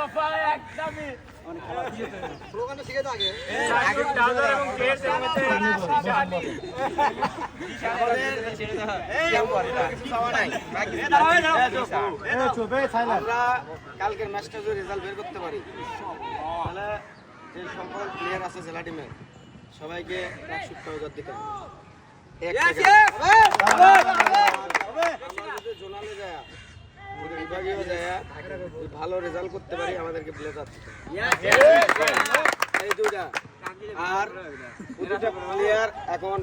দফা এক কালকের ম্যাচটা যদি রেজাল্ট বের করতে পারি তাহলে যে সকল প্লেয়ার আছে জেলা টিমের সবাইকে এক সপ্তাহ দিতে হবে এক থেকে। আমরা যদি জোনালে যায় যদি বিভাগীয় যদি ভালো রেজাল্ট করতে পারি আমাদেরকে প্লেয়ার এই দুইটা। আর প্রতিটা প্লেয়ার এখন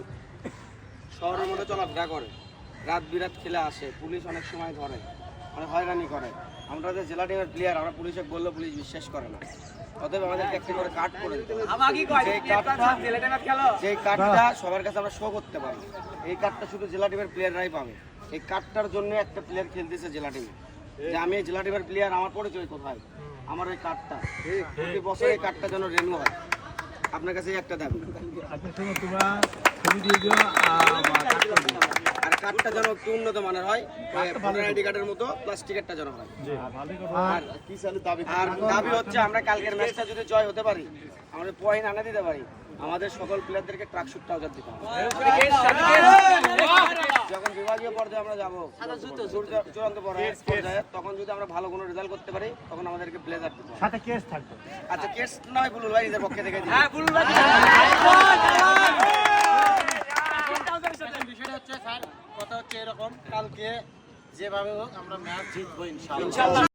শহরের মধ্যে চলাফেরা করে। রাত বিরাত খেলে আসে পুলিশ অনেক সময় ধরে অনেক হয়রানি করে। আমরা যে জেলা টিমের প্লেয়ার আমরা পুলিশে বললে পুলিশ বিশ্বাস করে না। অতএব আমাদেরকে একটি করে কার্ড করে দিতে যে কার্ডটা সবার কাছে আমরা শো করতে পারি এই কার্ডটা শুধু জেলা টিমের প্লেয়াররাই পাবে। এই কার্ডটার জন্য একটা প্লেয়ার খেলতেছে জেলা টিমে যে আমি জেলা টিমের প্লেয়ার আমার পরিচয় কোথায়? আমার ওই কার্ডটা। প্রতি বছর এই কার্ডটা যেন রেনু হয়। আপনার কাছে একটা দাবি আচ্ছা। আর কার্ডটা যেন একটু উন্নত মানের হয় ভোটার আইডি কার্ডের মতো প্লাস্টিকেরটা যেন হয়। আর আর দাবি? হচ্ছে আমরা কালকের ম্যাচটা যদি জয় হতে পারি আমাদের পয়েন্ট আনা দিতে পারি আমাদের সকল প্লেয়ারদেরকে ট্রাক শুট ট্রাউজার দিতে হবে যখন পর্যায়ে আমরা যাব চূড়ান্ত পর্যায়ে তখন যদি আমরা ভালো কোনো রেজাল্ট করতে পারি তখন আমাদেরকে প্লেয়ার দিতে সাথে কেস থাকবে। আচ্ছা কেস নয় বুলুল ভাই নিজের পক্ষে থেকে বিষয়টা হচ্ছে স্যার কথা হচ্ছে এরকম কালকে যেভাবে হোক আমরা ম্যাচ জিতবো ইনশাল্লাহ ইনশাআল্লাহ।